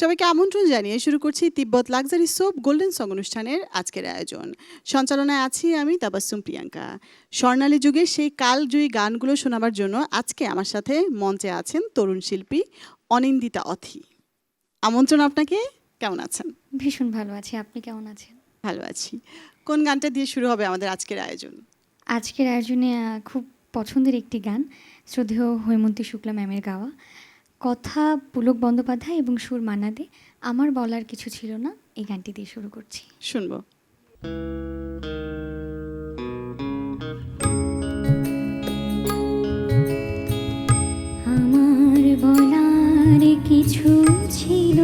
সবাইকে আমন্ত্রণ জানিয়ে শুরু করছি Tibet luxury soap golden song অনুষ্ঠানের আজকের আয়োজন। সঞ্চালনায় আছি আমি তাবাসুম প্রিয়াঙ্কা। স্বর্ণালী যুগের সেই কালজয়ী গানগুলো শোনাবার জন্য আজকে আমার সাথে মঞ্চে আছেন তরুণ শিল্পী অনিন্দিতা অথি। আমন্ত্রণ আপনাকে কেমন আছেন? ভীষণ ভালো আছি আপনি কেমন আছেন? ভালো আছি। কোন গানটা দিয়ে শুরু হবে আমাদের আজকের আয়োজন? আজকের আয়োজনে খুব পছন্দের একটি গান শ্রদ্ধেয় হৈমন্তী শুক্লা ম্যামের গাওয়া। কথা পুলক বন্দ্যোপাধ্যায় এবং সুর মানাদে আমার বলার কিছু ছিল না এই গানটি দিয়ে শুরু করছি। শুনব। আমার বলার কিছু ছিল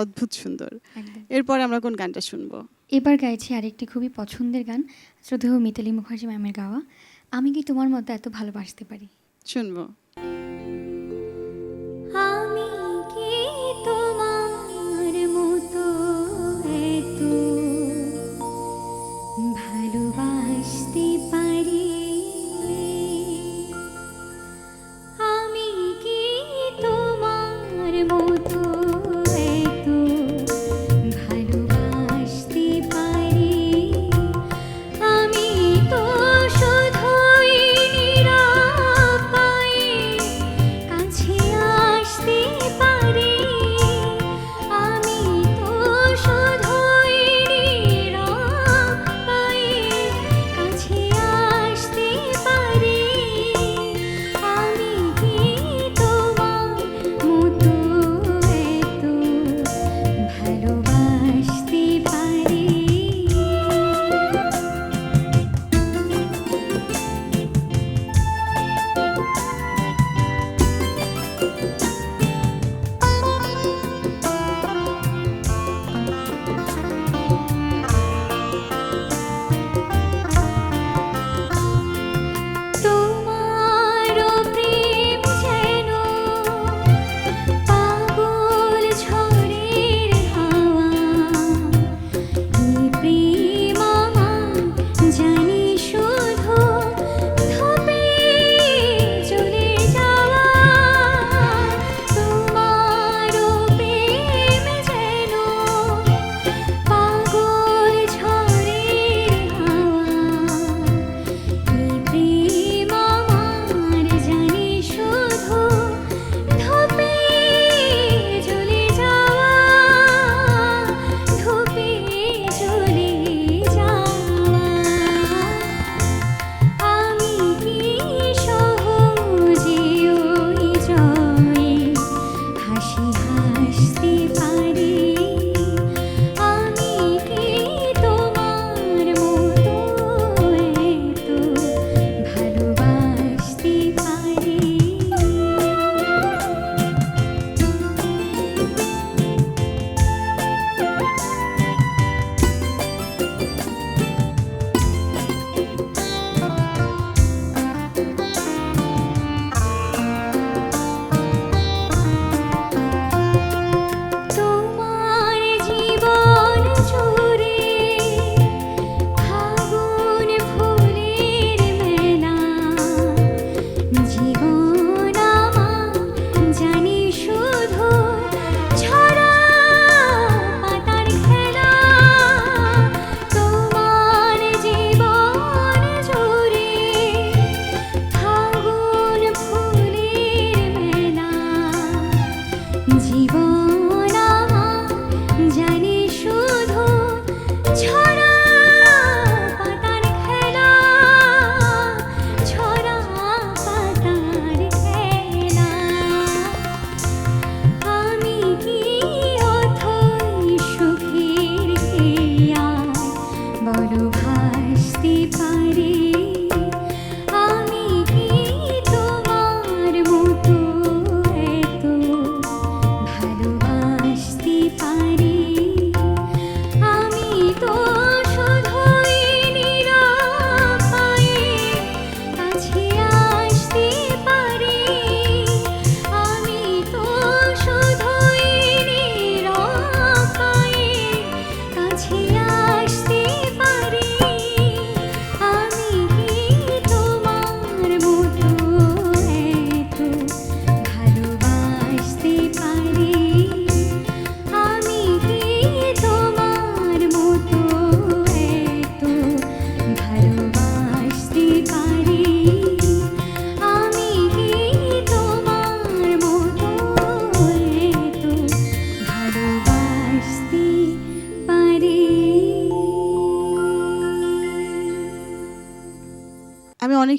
অদ্ভুত সুন্দর। এরপর আমরা কোন গানটা শুনব? এবার গাইছি আরেকটি খুবই পছন্দের গান শ্রদ্ধেয় মিতালি মুখার্জি ম্যামের গাওয়া আমি কি তোমার মতো এত ভালোবাসতে পারি? শুনব।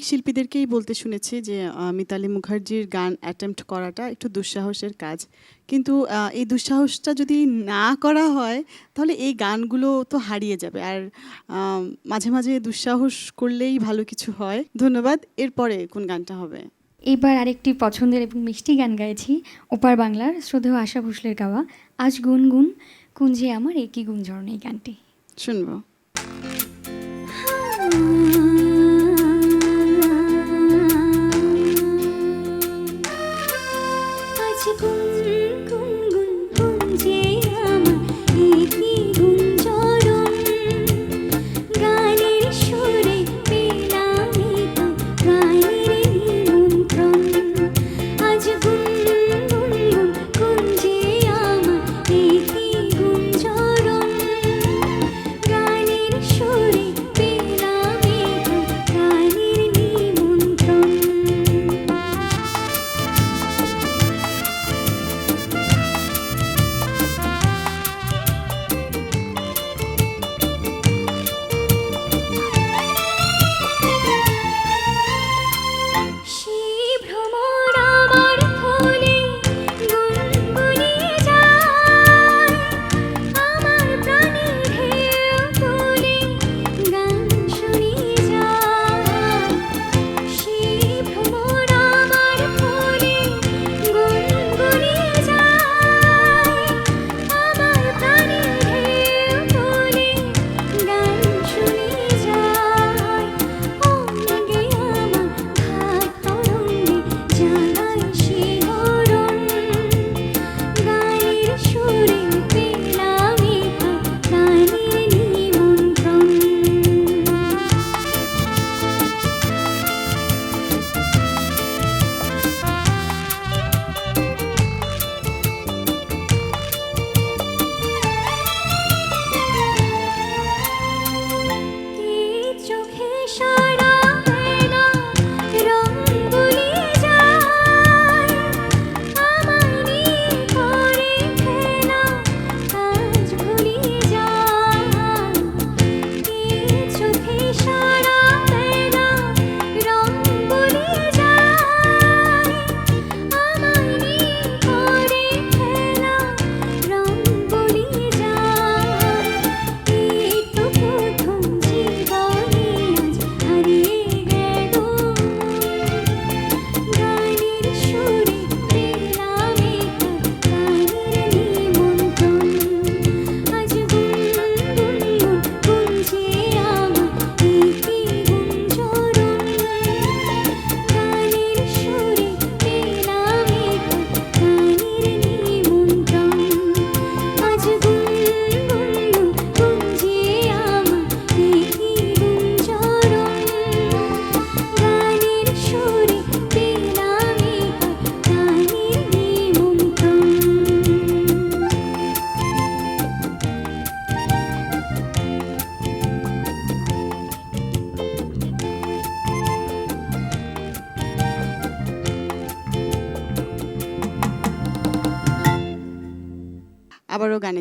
অনেক শিল্পীদেরকেই বলতে শুনেছি যে মিতালি মুখার্জির গান অ্যাটেম্প্ট করাটা একটু দুঃসাহসের কাজ। কিন্তু এই দুঃসাহসটা যদি না করা হয় তাহলে এই গানগুলো তো হারিয়ে যাবে। আর মাঝে মাঝে দুঃসাহস করলেই ভালো কিছু হয়। ধন্যবাদ। এরপরে কোন গানটা হবে? এবার আরেকটি পছন্দের এবং মিষ্টি গান গাইছি। ওপার বাংলার শ্রদ্ধেয় আশা ভোসলের গাওয়া আজ গুনগুন কুঞ্জে আমার একই গুঞ্জরণ এই গানটি। শুনব।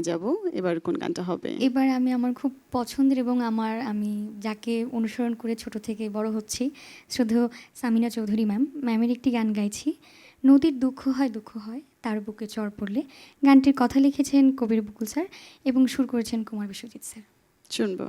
গানে যাব এবার কোন গানটা হবে? এবার আমি আমার খুব পছন্দের এবং আমার আমি যাকে অনুসরণ করে ছোট থেকে বড় হচ্ছি শুধু সামিনা চৌধুরী ম্যাম। ম্যামের একটি গান গাইছি নদীর দুঃখ হয় দুঃখ হয় তার বুকে চর পড়লে। গানটির কথা লিখেছেন কবির বকুল স্যার এবং সুর করেছেন কুমার বিশ্বজিৎ স্যার। শুনব।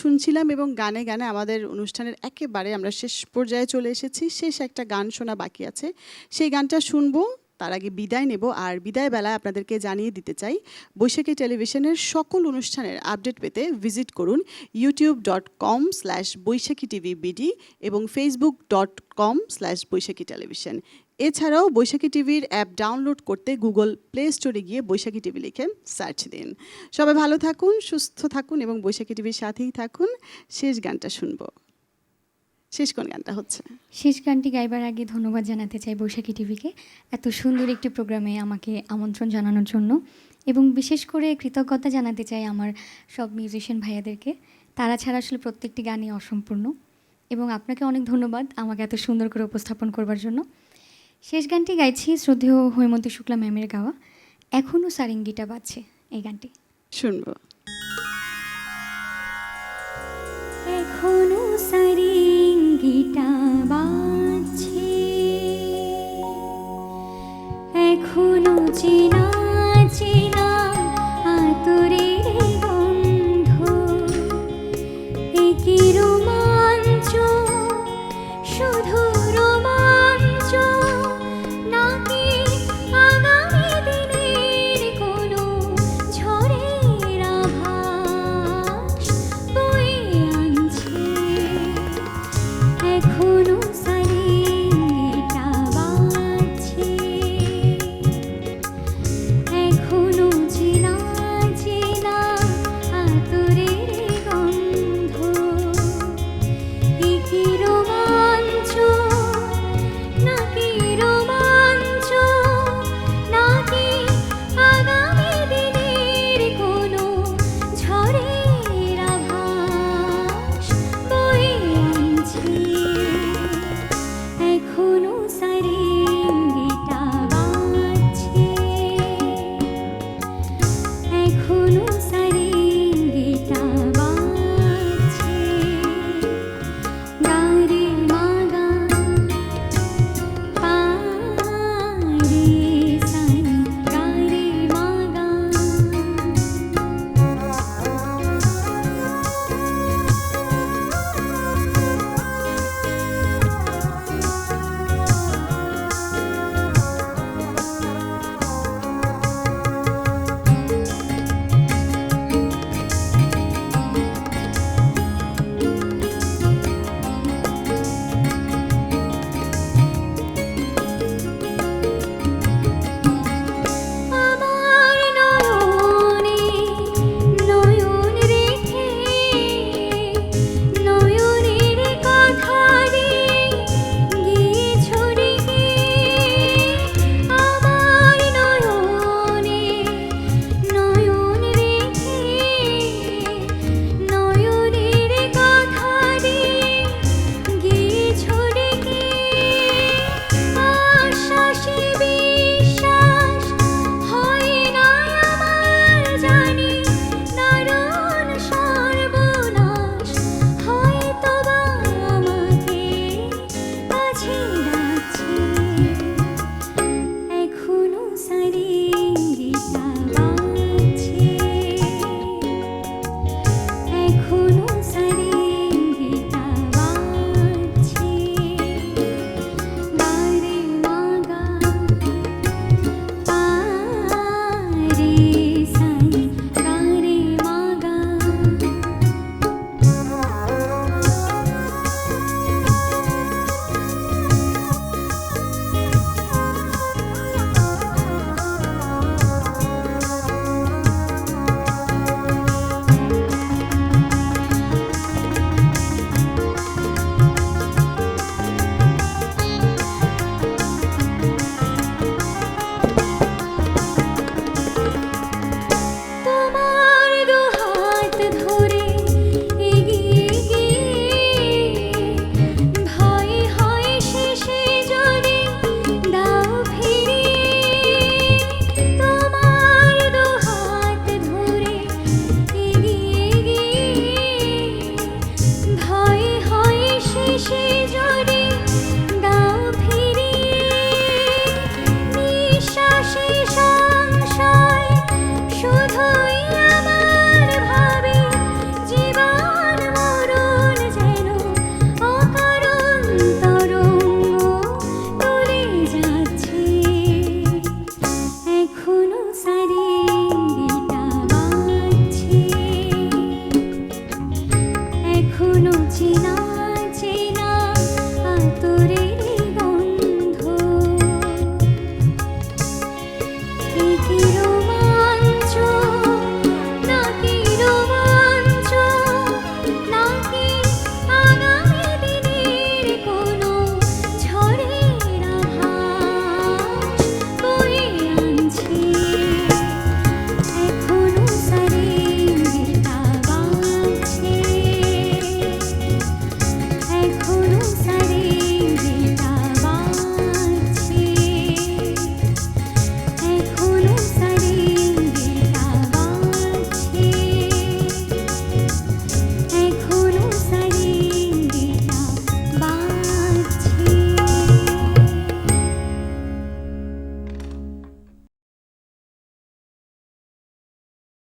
শুনছিলাম এবং গানে গানে আমাদের অনুষ্ঠানের একেবারে আমরা শেষ পর্যায়ে চলে এসেছি। শেষ একটা গান শোনা বাকি আছে। সেই গানটা শুনব, তার আগে বিদায় নেব আর বিদায় বেলায় আপনাদেরকে জানিয়ে দিতে চাই, বৈশাখী টেলিভিশনের সকল অনুষ্ঠানের আপডেট পেতে ভিজিট করুন YouTube dot com slash Baishakhi TV BD এবং Facebook dot com slash Baishakhi television. এছাড়াও বৈশাখী টিভির অ্যাপ ডাউনলোড করতে গুগল প্লে স্টোরে গিয়ে বৈশাখী টিভি লিখে সার্চ দিন। সবাই ভালো থাকুন, সুস্থ থাকুন এবং বৈশাখী টিভির সাথেই থাকুন। শেষ গানটা শুনব। শেষ কোন গানটা হচ্ছে? শেষ গানটি গাইবার আগে ধন্যবাদ জানাতে চাই বৈশাখী টিভিকে এত সুন্দর একটি প্রোগ্রামে আমাকে আমন্ত্রণ জানানোর জন্য। এবং বিশেষ করে কৃতজ্ঞতা জানাতে চাই আমার সব মিউজিশিয়ান ভাইয়াদেরকে। তারা ছাড়া আসলে প্রত্যেকটি গানই অসম্পূর্ণ। এবং আপনাকে অনেক ধন্যবাদ আমাকে এত সুন্দর করে উপস্থাপন করবার জন্য। শেষ গানটি গাইছি শ্রদ্ধেয় হৈমন্তী শুক্লা ম্যামের গাওয়া। এখনও সারেঙ্গিটা বাজছে এই গানটি। শুনব। এখনও সারেঙ্গিটা বাজছে। এখনও চেনা